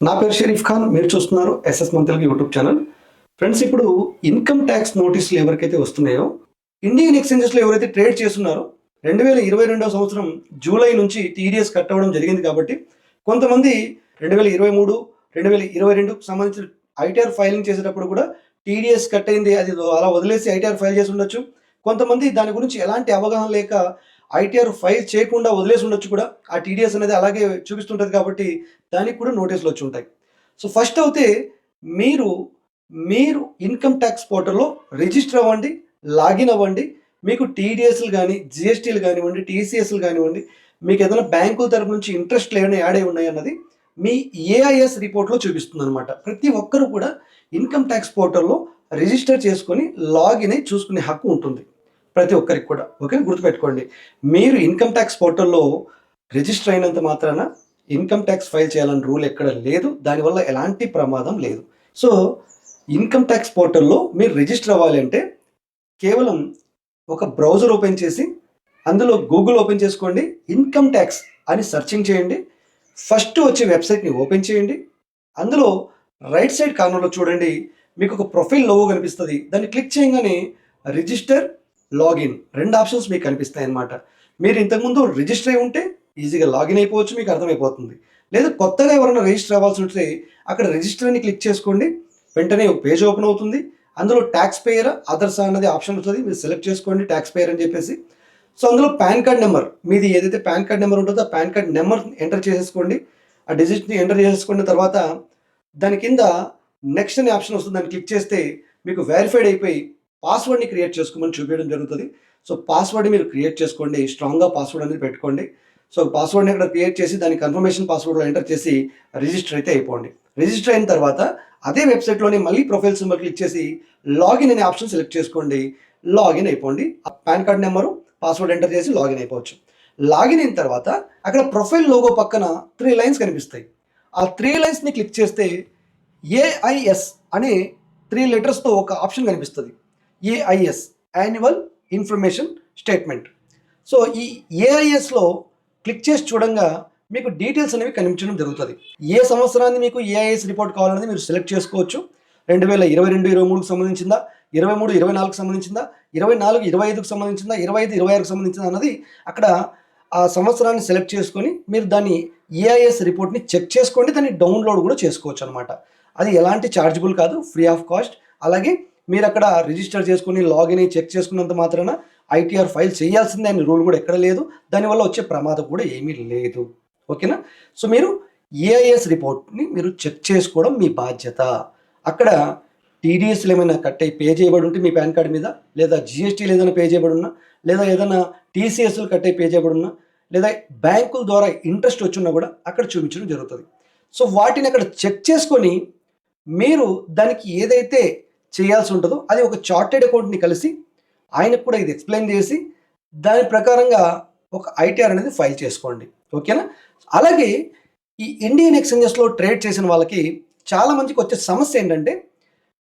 నా పేరు షరీఫ్ ఖాన్ మీరు చూస్తున్నారు ఎస్ఎస్ మంత్రులకి యూట్యూబ్ ఛానల్. ఫ్రెండ్స్ ఇప్పుడు ఇన్కమ్ ట్యాక్స్ నోటీసులు ఎవరికైతే వస్తున్నాయో ఇండియన్ ఎక్స్చేంజెస్లో ఎవరైతే ట్రేడ్ చేస్తున్నారో రెండు వేల ఇరవై రెండవ సంవత్సరం జూలై నుంచి టీడీఎస్ కట్ అవ్వడం జరిగింది కాబట్టి కొంతమంది రెండు వేల ఇరవై మూడు రెండు వేల ఇరవై రెండుకు సంబంధించిన ఐటీఆర్ ఫైలింగ్ చేసేటప్పుడు కూడా టీడీఎస్ కట్ అయింది అది అలా వదిలేసి ఐటీఆర్ ఫైల్ చేసి ఉండొచ్చు. కొంతమంది దాని గురించి ఎలాంటి అవగాహన లేక ఐటీఆర్ ఫైల్ చేయకుండా వదిలేసి ఉండొచ్చు కూడా. ఆ టీడీఎస్ అనేది అలాగే చూపిస్తుంటుంది కాబట్టి దానికి కూడా నోటీసులు వచ్చి ఉంటాయి. సో ఫస్ట్ అయితే మీరు మీరు ఇన్కమ్ ట్యాక్స్ పోర్టల్లో రిజిస్టర్ అవ్వండి లాగిన్ అవ్వండి. మీకు టీడీఎస్లు కానీ జిఎస్టీలు కానివ్వండి టీసీఎస్లు కానివ్వండి మీకు ఏదైనా బ్యాంకుల తరపు నుంచి ఇంట్రెస్ట్లు ఏమైనా యాడ్ అయి ఉన్నాయి అన్నది మీ ఏఐఎస్ రిపోర్ట్లో చూపిస్తుంది అనమాట ప్రతి ఒక్కరు కూడా ఇన్కమ్ ట్యాక్స్ పోర్టల్లో రిజిస్టర్ చేసుకొని లాగిన్ అయి చూసుకునే హక్కు ఉంటుంది. ప్రతి ఒక్కరికి కూడా. ఓకే? గుర్తుపెట్టుకోండి. మీరు ఇన్కమ్ ట్యాక్స్ పోర్టల్లో రిజిస్టర్ అయినంత మాత్రాన ఇన్కమ్ ట్యాక్స్ ఫైల్ చేయాలని రూల్ ఎక్కడ లేదు. దానివల్ల ఎలాంటి ప్రమాదం లేదు. సో ఇన్కమ్ ట్యాక్స్ పోర్టల్లో మీరు రిజిస్టర్ అవ్వాలి అంటే కేవలం ఒక బ్రౌజర్ ఓపెన్ చేసి అందులో గూగుల్ ఓపెన్ చేసుకోండి. ఇన్కమ్ ట్యాక్స్ అని సెర్చింగ్ చేయండి. ఫస్ట్ వచ్చే వెబ్సైట్ని ఓపెన్ చేయండి. అందులో రైట్ సైడ్ కార్నర్లో చూడండి. మీకు ఒక ప్రొఫైల్ లోగో కనిపిస్తుంది. దాన్ని క్లిక్ చేయగానే రిజిస్టర్ లాగిన్. రెండు ఆప్షన్స్ మీకు కనిపిస్తాయి అన్నమాట మీరు ఇంతకుముందు రిజిస్టర్ అయి ఉంటే ఈజీగా లాగిన్ అయిపోవచ్చు మీకు అర్థమైపోతుంది. లేదా కొత్తగా ఎవరైనా రిజిస్టర్ అవ్వాల్సి ఉంటే అక్కడ రిజిస్టర్ అని క్లిక్ చేసుకోండి. వెంటనే ఒక పేజ్ ఓపెన్ అవుతుంది. అందులో ట్యాక్స్ పేయర్ అదర్స్ అన్నది ఆప్షన్ వస్తుంది మీరు సెలెక్ట్ చేసుకోండి ట్యాక్స్ పేయర్ అని చెప్పేసి. సో అందులో పాన్ కార్డ్ నెంబర్. మీది ఏదైతే పాన్ కార్డ్ నెంబర్ ఉంటుందో ఆ పాన్ కార్డ్ నెంబర్ ఎంటర్ చేసేసుకోండి. ఆ డిజిట్ని ఎంటర్ చేసేసుకున్న తర్వాత దాని కింద నెక్స్ట్ అనే ఆప్షన్ వస్తుంది. దాన్ని క్లిక్ చేస్తే మీకు వెరిఫైడ్ అయిపోయి పాస్వర్డ్ని క్రియేట్ చేసుకోమని చూపించడం జరుగుతుంది. సో పాస్వర్డ్ మీరు క్రియేట్ చేసుకోండి. స్ట్రాంగ్గా పాస్వర్డ్ అనేది పెట్టుకోండి. సో పాస్వర్డ్ని ఇక్కడ క్రియేట్ చేసి దాని కన్ఫర్మేషన్ పాస్వర్డ్లో ఎంటర్ చేసి రిజిస్టర్ అయితే అయిపోండి. రిజిస్టర్ అయిన తర్వాత అదే వెబ్సైట్లోనే మళ్ళీ ప్రొఫైల్ సింబల్ క్లిక్ చేసి లాగిన్ అనే ఆప్షన్ సెలెక్ట్ చేసుకోండి. లాగిన్ అయిపోండి. ఆ PAN card number password enter చేసి లాగిన్ అయిపోవచ్చు. లాగిన్ అయిన తర్వాత అక్కడ ప్రొఫైల్ లోగో పక్కన త్రీ లైన్స్ కనిపిస్తాయి. ఆ త్రీ లైన్స్ని క్లిక్ చేస్తే ఏఐఎస్ అనే త్రీ లెటర్స్తో ఒక ఆప్షన్ కనిపిస్తుంది. AIS annual information statement so ఈ ఏఐఎస్లో క్లిక్ చేసి చూడంగా మీకు డీటెయిల్స్ అనేవి కనిపించడం జరుగుతుంది. ఏ సంవత్సరాన్ని మీకు ఏఐఎస్ రిపోర్ట్ కావాలనేది మీరు సెలెక్ట్ చేసుకోవచ్చు. రెండు వేల ఇరవై రెండు ఇరవై మూడుకు సంబంధించిందా? ఇరవై మూడు ఇరవై నాలుగుకు సంబంధించిందా? ఇరవై నాలుగు ఇరవై ఐదుకు సంబంధించిందా? ఇరవై ఐదు ఇరవై ఆరుకు సంబంధించిందా అన్నది అక్కడ ఆ సంవత్సరాన్ని సెలెక్ట్ చేసుకొని మీరు దాన్ని ఏఐఎస్ రిపోర్ట్ని చెక్ చేసుకోండి. దాన్ని డౌన్లోడ్ కూడా చేసుకోవచ్చు అనమాట అది ఎలాంటి ఛార్జబుల్ కాదు ఫ్రీ ఆఫ్ కాస్ట్ అలాగే మీరు అక్కడ రిజిస్టర్ చేసుకుని లాగిన్ అయ్యి చెక్ చేసుకున్నంత మాత్రాన ఐటీఆర్ ఫైల్ చేయాల్సిందే అనే రూల్ కూడా ఎక్కడ లేదు. దానివల్ల వచ్చే ప్రమాదం కూడా ఏమీ లేదు. ఓకేనా? సో మీరు ఏఐఎస్ రిపోర్ట్ని మీరు చెక్ చేసుకోవడం మీ బాధ్యత. అక్కడ టీడీఎస్లు ఏమైనా కట్ అయి పే చేయబడి ఉంటే మీ పాన్ కార్డ్ మీద లేదా జిఎస్టీలు ఏదైనా పే చేయబడి ఉన్నా లేదా ఏదైనా టీసీఎస్లు కట్ అయ్యి పే చేయబడి ఉన్నా లేదా బ్యాంకుల ద్వారా ఇంట్రెస్ట్ వచ్చినా కూడా అక్కడ చూపించడం జరుగుతుంది. సో వాటిని అక్కడ చెక్ చేసుకొని మీరు దానికి ఏదైతే చేయాల్సి ఉంటుందో అది ఒక చార్టెడ్ అకౌంట్ని కలిసి ఆయనకు కూడా ఇది ఎక్స్ప్లెయిన్ చేసి దాని ప్రకారంగా ఒక ఐటీఆర్ అనేది ఫైల్ చేసుకోండి. ఓకేనా అలాగే ఈ ఇండియన్ ఎక్స్చేంజెస్లో ట్రేడ్ చేసిన వాళ్ళకి చాలా మందికి వచ్చే సమస్య ఏంటంటే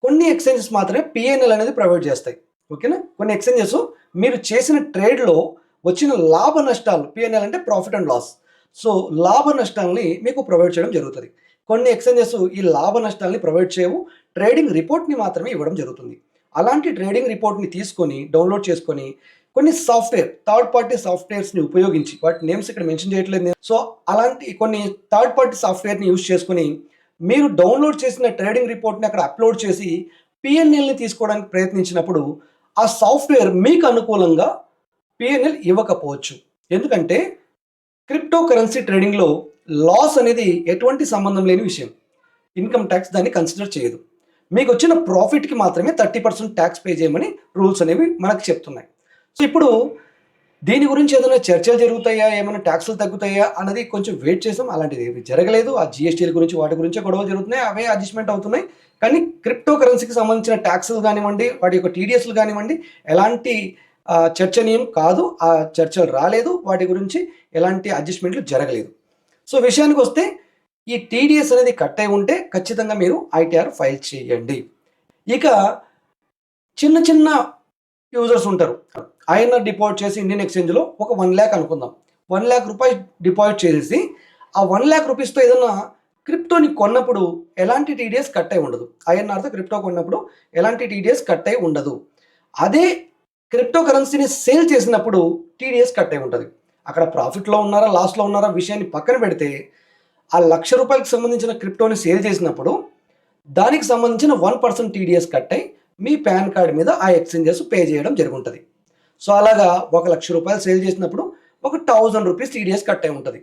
కొన్ని ఎక్స్చేంజెస్ మాత్రమే పిఎన్ఎల్ అనేది ప్రొవైడ్ చేస్తాయి. ఓకేనా కొన్ని ఎక్స్చేంజెస్ మీరు చేసిన ట్రేడ్లో వచ్చిన లాభ నష్టాలు పిఎన్ఎల్ అంటే ప్రాఫిట్ అండ్ లాస్ సో లాభ నష్టాలని మీకు ప్రొవైడ్ చేయడం జరుగుతుంది. కొన్ని ఎక్స్చేంజెస్ ఈ లాభ నష్టాలని ప్రొవైడ్ చేయవు. ట్రేడింగ్ రిపోర్ట్ని మాత్రమే ఇవ్వడం జరుగుతుంది. అలాంటి ట్రేడింగ్ రిపోర్ట్ని తీసుకొని డౌన్లోడ్ చేసుకొని కొన్ని సాఫ్ట్వేర్ థర్డ్ పార్టీ సాఫ్ట్వేర్స్ని ఉపయోగించి వాటి నేమ్స్ ఇక్కడ మెన్షన్ చేయట్లేదు సో అలాంటి కొన్ని థర్డ్ పార్టీ సాఫ్ట్వేర్ని యూజ్ చేసుకొని మీరు డౌన్లోడ్ చేసిన ట్రేడింగ్ రిపోర్ట్ని అక్కడ అప్లోడ్ చేసి పిఎన్ఎల్ని తీసుకోవడానికి ప్రయత్నించినప్పుడు ఆ సాఫ్ట్వేర్ మీకు అనుకూలంగా పిఎన్ఎల్ ఇవ్వకపోవచ్చు. ఎందుకంటే క్రిప్టో కరెన్సీ ట్రేడింగ్లో లాస్ అనేది ఎటువంటి సంబంధం లేని విషయం. ఇన్కమ్ ట్యాక్స్ దాన్ని కన్సిడర్ చేయదు. మీకు వచ్చిన ప్రాఫిట్కి మాత్రమే థర్టీ పర్సెంట్ ట్యాక్స్ పే చేయమని రూల్స్ అనేవి మనకు చెప్తున్నాయి. సో ఇప్పుడు దీని గురించి ఏదైనా చర్చలు జరుగుతాయా? ఏమైనా ట్యాక్సులు తగ్గుతాయా? అనేది కొంచెం వెయిట్ చేసాం. అలాంటిది ఏమి జరగలేదు. ఆ జిఎస్టీల గురించి వాటి గురించే గొడవలు జరుగుతున్నాయి. అవే అడ్జస్ట్మెంట్ అవుతున్నాయి. కానీ క్రిప్టో కరెన్సీకి సంబంధించిన ట్యాక్సులు కానివ్వండి వాటి యొక్క టీడీఎస్లు కానివ్వండి ఎలాంటి చర్చనీయం కాదు. ఆ చర్చలు రాలేదు. వాటి గురించి ఎలాంటి అడ్జస్ట్మెంట్లు జరగలేదు. సో విషయానికి వస్తే ఈ టీడీఎస్ అనేది కట్ అయి ఉంటే ఖచ్చితంగా మీరు ఐటీఆర్ ఫైల్ చేయండి. ఇక చిన్న చిన్న యూజర్స్ ఉంటారు. ఆయన డిపాజిట్ చేసి ఇండియన్ ఎక్స్చేంజ్లో ఒక వన్ ల్యాక్ అనుకుందాం. వన్ ల్యాక్ రూపాయి డిపాజిట్ చేసేసి ఆ వన్ ల్యాక్ రూపీస్తో ఏదైనా క్రిప్టోని కొన్నప్పుడు ఎలాంటి టీడీఎస్ కట్ అయి ఉండదు. ఐఎన్ఆర్తో క్రిప్టో కొన్నప్పుడు ఎలాంటి టీడీఎస్ కట్ అయి ఉండదు. అదే క్రిప్టో కరెన్సీని సేల్ చేసినప్పుడు టీడీఎస్ కట్ అయి ఉంటుంది. అక్కడ ప్రాఫిట్లో ఉన్నారా లాస్లో ఉన్నారా విషయాన్ని పక్కన పెడితే ఆ లక్ష రూపాయలకు సంబంధించిన క్రిప్టోని సేల్ చేసినప్పుడు దానికి సంబంధించిన వన్ పర్సెంట్ టీడీఎస్ కట్ అయి మీ పాన్ కార్డ్ మీద ఆ ఎక్స్చేంజెస్ పే చేయడం జరుగుతుంది సో అలాగా ఒక లక్ష రూపాయలు సేల్ చేసినప్పుడు ఒక థౌజండ్ రూపీస్ టీడీఎస్ కట్ అయి ఉంటుంది.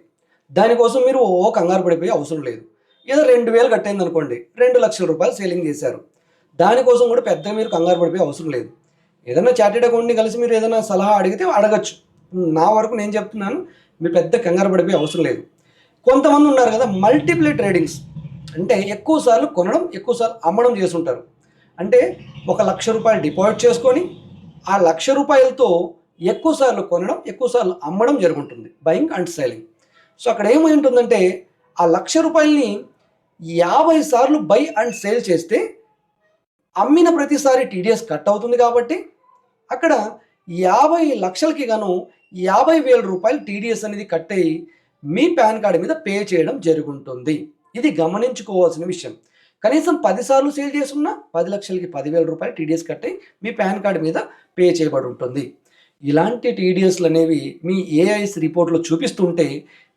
దానికోసం మీరు ఓ కంగారు పడిపోయే అవసరం లేదు. ఏదో రెండు వేలు కట్టయింది అనుకోండి రెండు లక్షల రూపాయలు సేలింగ్ చేశారు. దానికోసం కూడా పెద్దగా మీరు కంగారు పడిపోయే అవసరం లేదు. ఏదైనా చార్టెడ్ అకౌంట్ని కలిసి మీరు ఏదైనా సలహా అడిగితే అడగచ్చు. నా వరకు నేను చెప్తున్నాను మీరు పెద్ద కంగారు పడిపోయే అవసరం లేదు. కొంతమంది ఉన్నారు కదా మల్టిప్లే ట్రేడింగ్స్ అంటే ఎక్కువ సార్లు కొనడం ఎక్కువ సార్లు అమ్మడం చేస్తుంటారు. అంటే ఒక లక్ష రూపాయలు డిపాజిట్ చేసుకొని ఆ లక్ష రూపాయలతో ఎక్కువ సార్లు కొనడం ఎక్కువ సార్లు అమ్మడం జరుగుతుంది బయింగ్ అండ్ సెల్లింగ్ సో అక్కడ ఏమై ఉంటుందంటే ఆ లక్ష రూపాయలని యాభై సార్లు బై అండ్ సేల్ చేస్తే అమ్మిన ప్రతిసారి టీడీఎస్ కట్ అవుతుంది కాబట్టి అక్కడ యాభై లక్షలకి గాను యాభై వేల రూపాయలు టీడీఎస్ అనేది కట్ అయ్యి మీ పాన్ కార్డు మీద పే చేయడం జరుగుతుంది ఇది గమనించుకోవాల్సిన విషయం. కనీసం పదిసార్లు సేల్ చేసుకున్నా పది లక్షలకి పదివేల రూపాయలు టీడీఎస్ కట్టి మీ పాన్ కార్డు మీద పే చేయబడి ఉంటుంది ఇలాంటి టీడీఎస్లు అనేవి మీ ఏఐఎస్ రిపోర్ట్లో చూపిస్తుంటే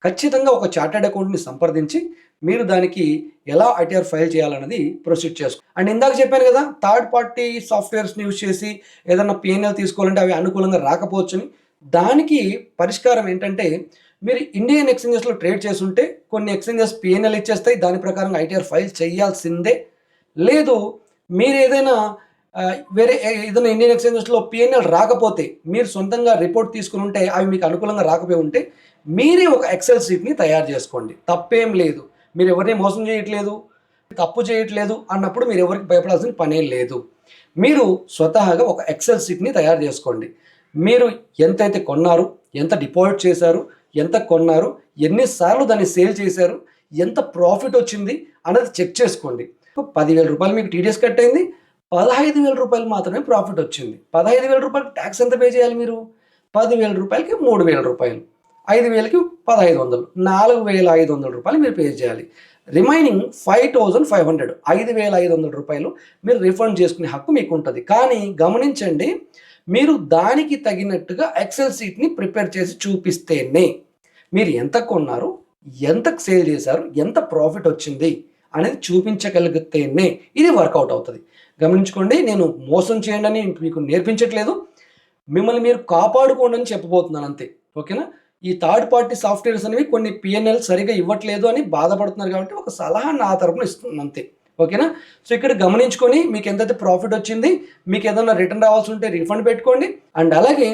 ఖచ్చితంగా ఒక చార్టెడ్ అకౌంట్ని సంప్రదించి మీరు దానికి ఎలా ఐటీఆర్ ఫైల్ చేయాలన్నది ప్రొసీడ్ చేసుకో. అండ్ ఇందాక చెప్పాను కదా థర్డ్ పార్టీ సాఫ్ట్వేర్స్ని యూజ్ చేసి ఏదన్నా పిఎన్ఎల్ తీసుకోవాలంటే అవి అనుకూలంగా రాకపోవచ్చని దానికి పరిష్కారం ఏంటంటే మీరు ఇండియన్ ఎక్స్చేంజెస్లో ట్రేడ్ చేస్తుంటే కొన్ని ఎక్స్చేంజెస్ పిఎన్ఎల్ ఇచ్చేస్తాయి దాని ప్రకారం ఐటీఆర్ ఫైల్ చేయాల్సిందే. లేదు మీరు ఏదైనా వేరే ఏదైనా ఇండియన్ ఎక్స్చేంజెస్లో పిఎన్ఎల్ రాకపోతే మీరు సొంతంగా రిపోర్ట్ తీసుకుని ఉంటే అవి మీకు అనుకూలంగా రాకపోయి ఉంటే మీరే ఒక ఎక్సెల్ షీట్ని తయారు చేసుకోండి. తప్పేం లేదు. మీరు ఎవరిని మోసం చేయట్లేదు తప్పు చేయట్లేదు అన్నప్పుడు మీరు ఎవరికి భయపడాల్సిన పనే లేదు. మీరు స్వతహాగా ఒక ఎక్సెల్ షీట్ని తయారు చేసుకోండి. మీరు ఎంతైతే కొన్నారు ఎంత డిపాజిట్ చేశారు ఎంత కొన్నారు ఎన్నిసార్లు దాన్ని సేల్ చేశారు ఎంత ప్రాఫిట్ వచ్చింది అన్నది చెక్ చేసుకోండి. పదివేల రూపాయలు మీకు టీడీఎస్ కట్ అయింది పదహైదు వేల రూపాయలు మాత్రమే ప్రాఫిట్ వచ్చింది. పదహైదు వేల రూపాయలు ట్యాక్స్ ఎంత పే చేయాలి మీరు? పదివేల రూపాయలకి మూడు వేల రూపాయలు ఐదు వేలకి పదహైదు వందలు నాలుగు వేల ఐదు వందల రూపాయలు మీరు పే చేయాలి. Remaining five thousand five hundred ఐదు వేల ఐదు వందల రూపాయలు మీరు రిఫండ్ చేసుకునే హక్కు మీకు ఉంటుంది కానీ గమనించండి మీరు దానికి తగినట్టుగా ఎక్సెల్ సీట్ని ప్రిపేర్ చేసి చూపిస్తేనే మీరు ఎంత కొన్నారు ఎంత సేల్ చేశారు ఎంత ప్రాఫిట్ వచ్చింది అనేది చూపించగలిగితేనే ఇది వర్కౌట్ అవుతుంది. గమనించుకోండి నేను మోసం చేయండి అని మీకు నేర్పించట్లేదు. మిమ్మల్ని మీరు కాపాడుకోండి అని చెప్పబోతున్నాను అంతే. ఓకేనా? ఈ థర్డ్ పార్టీ సాఫ్ట్వేర్స్ అనేవి కొన్ని పిఎన్ఎల్ సరిగా ఇవ్వట్లేదు అని బాధపడుతున్నారు కాబట్టి ఒక సలహా నా తరపున ఇస్తున్నాను అంతే. ఓకేనా? సో ఇక్కడ గమనించుకొని మీకు ఎంతైతే ప్రాఫిట్ వచ్చింది మీకు ఏదైనా రిటర్న్ రావాల్సి ఉంటే రిఫండ్ పెట్టుకోండి. అండ్ అలాగే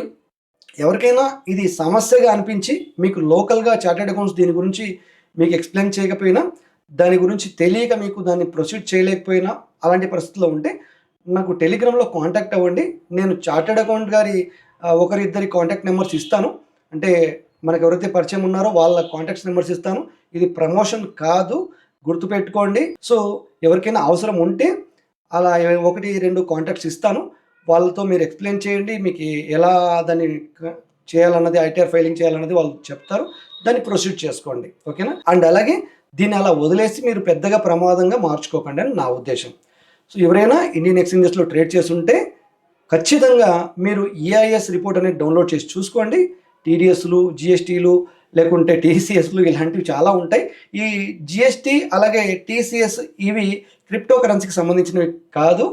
ఎవరికైనా ఇది సమస్యగా అనిపించి మీకు లోకల్గా చార్టెడ్ అకౌంట్స్ దీని గురించి మీకు ఎక్స్ప్లెయిన్ చేయకపోయినా దాని గురించి తెలియక మీకు దాన్ని ప్రొసీడ్ చేయలేకపోయినా అలాంటి పరిస్థితుల్లో ఉంటే నాకు టెలిగ్రామ్లో కాంటాక్ట్ అవ్వండి. నేను చార్టెడ్ అకౌంట్ గారి ఒకరిద్దరి కాంటాక్ట్ నెంబర్స్ ఇస్తాను. అంటే మనకు ఎవరైతే పరిచయం ఉన్నారో వాళ్ళ కాంటాక్ట్స్ నెంబర్స్ ఇస్తాను. ఇది ప్రమోషన్ కాదు గుర్తుపెట్టుకోండి. సో ఎవరికైనా అవసరం ఉంటే అలా ఒకటి రెండు కాంటాక్ట్స్ ఇస్తాను. వాళ్ళతో మీరు ఎక్స్ప్లెయిన్ చేయండి. మీకు ఎలా దాన్ని చేయాలన్నది ఐటీఆర్ ఫైలింగ్ చేయాలన్నది వాళ్ళు చెప్తారు. దాన్ని ప్రొసీడ్ చేసుకోండి. ఓకేనా? అండ్ అలాగే దీన్ని అలా వదిలేసి మీరు పెద్దగా ప్రమాదంగా మార్చుకోకండి అని నా ఉద్దేశం. సో ఎవరైనా ఇండియన్ ఎక్స్చేంజెస్లో ట్రేడ్ చేస్తుంటే ఖచ్చితంగా మీరు ఈఐఎస్ రిపోర్ట్ అనేది డౌన్లోడ్ చేసి చూసుకోండి. టీడీఎస్లు జిఎస్టీలు లేకుంటే టీసీఎస్లు ఇలాంటివి చాలా ఉంటాయి. ఈ జిఎస్టీ అలాగే టీసీఎస్ ఇవి క్రిప్టో కరెన్సీకి సంబంధించినవి కాదు.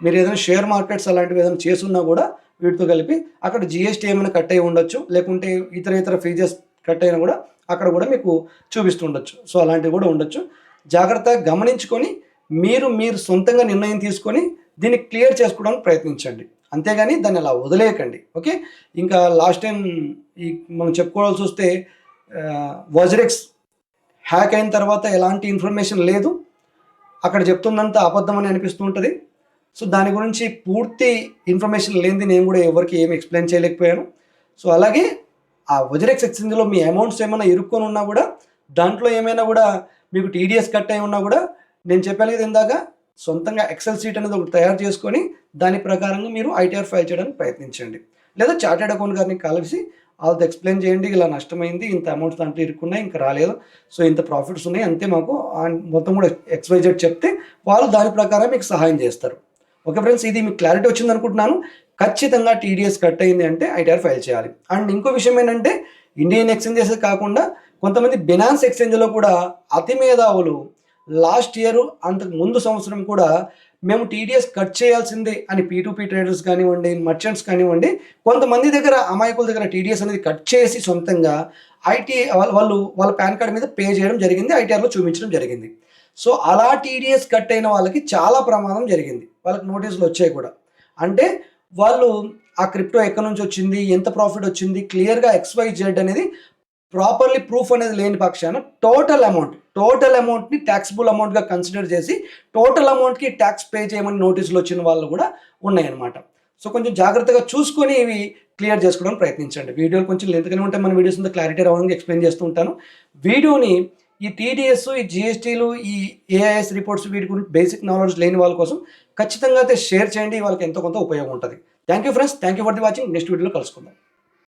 మీరు ఏదైనా షేర్ మార్కెట్స్ అలాంటివి ఏదైనా చేస్తున్నా కూడా వీటితో కలిపి అక్కడ జిఎస్టీ ఏమైనా కట్ అయి ఉండొచ్చు. లేకుంటే ఇతర ఇతర ఫీజెస్ కట్ అయినా కూడా అక్కడ కూడా మీకు చూపిస్తుండొచ్చు సో అలాంటివి కూడా ఉండొచ్చు. జాగ్రత్తగా గమనించుకొని మీరు మీరు సొంతంగా నిర్ణయం తీసుకొని దీన్ని క్లియర్ చేసుకోవడానికి ప్రయత్నించండి. అంతేగాని దాన్ని అలా వదిలేయకండి. ఓకే? ఇంకా లాస్ట్ టైం ఈ మనం చెప్పుకోవాల్సి వస్తే వజ్రెక్స్ హ్యాక్ అయిన తర్వాత ఎలాంటి ఇన్ఫర్మేషన్ లేదు. అక్కడ చెప్తుందంత అబద్ధం అని అనిపిస్తూ ఉంటుంది. సో దాని గురించి పూర్తి ఇన్ఫర్మేషన్ లేనిది నేను కూడా ఎవరికి ఏమి ఎక్స్ప్లెయిన్ చేయలేకపోయాను. సో అలాగే ఆ వజరెక్స్ ఎక్స్చేంజ్లో మీ అమౌంట్స్ ఏమైనా ఇరుక్కొని ఉన్నా కూడా దాంట్లో ఏమైనా కూడా మీకు టీడీఎస్ కట్ అయి ఉన్నా కూడా నేను చెప్పాను కదా ఇందాక సొంతంగా ఎక్సెల్ సీట్ అనేది ఒకటి తయారు చేసుకొని దాని ప్రకారంగా మీరు ఐటీఆర్ ఫైల్ చేయడానికి ప్రయత్నించండి. లేదా చార్టెడ్ అకౌంట్ గారిని కలిసి వాళ్ళతో ఎక్స్ప్లెయిన్ చేయండి ఇలా నష్టమైంది ఇంత అమౌంట్స్ దాంట్లో ఇరుక్కున్నాయి ఇంకా రాలేదు. సో ఇంత ప్రాఫిట్స్ ఉన్నాయి అంతే మాకు. మొత్తం కూడా ఎక్స్వైజెడ్ చెప్తే వాళ్ళు దాని ప్రకారం మీకు సహాయం చేస్తారు. ఓకే ఫ్రెండ్స్ ఇది మీకు క్లారిటీ వచ్చింది అనుకుంటున్నాను. ఖచ్చితంగా టీడీఎస్ కట్ అయింది అంటే ఐటీఆర్ ఫైల్ చేయాలి. అండ్ ఇంకో విషయం ఏంటంటే ఇండియన్ ఎక్స్చేంజెస్ కాకుండా కొంతమంది బినాన్స్ ఎక్స్చేంజ్లో కూడా అతి మేధావులు లాస్ట్ ఇయర్ అంతకు ముందు సంవత్సరం కూడా మేము టీడీఎస్ కట్ చేయాల్సిందే అని పీ పీ ట్రేడర్స్ కానివ్వండి మర్చెంట్స్ కానివ్వండి కొంతమంది దగ్గర అమాయకుల దగ్గర టీడీఎస్ అనేది కట్ చేసి సొంతంగా ఐటీ వాళ్ళు వాళ్ళ పాన్ కార్డ్ మీద పే చేయడం జరిగింది ఐటీఆర్లో చూపించడం జరిగింది. సో అలా టీడీఎస్ కట్ అయిన వాళ్ళకి చాలా ప్రమాదం జరిగింది. వాళ్ళకి నోటీసులు వచ్చాయి కూడా. అంటే వాళ్ళు ఆ క్రిప్టో ఎక్కడి నుంచి వచ్చింది ఎంత ప్రాఫిట్ వచ్చింది క్లియర్గా ఎక్స్వై జెడ్ అనేది ప్రాపర్లీ ప్రూఫ్ అనేది లేని పక్షాన టోటల్ అమౌంట్ టోటల్ అమౌంట్ని ట్యాక్సిబుల్ అమౌంట్గా కన్సిడర్ చేసి టోటల్ అమౌంట్కి ట్యాక్స్ పే చేయమని నోటీసులు వచ్చిన వాళ్ళు కూడా ఉన్నాయన్నమాట. సో కొంచెం జాగ్రత్తగా చూసుకొని ఇవి క్లియర్ చేసుకోవడానికి ప్రయత్నించండి. వీడియోలు కొంచెం లెంతగానే ఉంటాయి. మన వీడియోస్ అంతా క్లారిటీ రావడానికి ఎక్స్ప్లెయిన్ చేస్తూ ఉంటాను. వీడియోని ఈ టీడీఎస్ ఈ జిఎస్టీలు ఈ ఏఐఎస్ రిపోర్ట్స్ వీటి గురించి బేసిక్ నాలెడ్జ్ లేని వాళ్ళ కోసం ఖచ్చితంగా అయితే షేర్ చేయండి. వాళ్ళకి ఎంతో కొంత ఉపయోగం ఉంటుంది. Thank you friends thank you for the watching next వీడియోలో కలుసుకుందాం.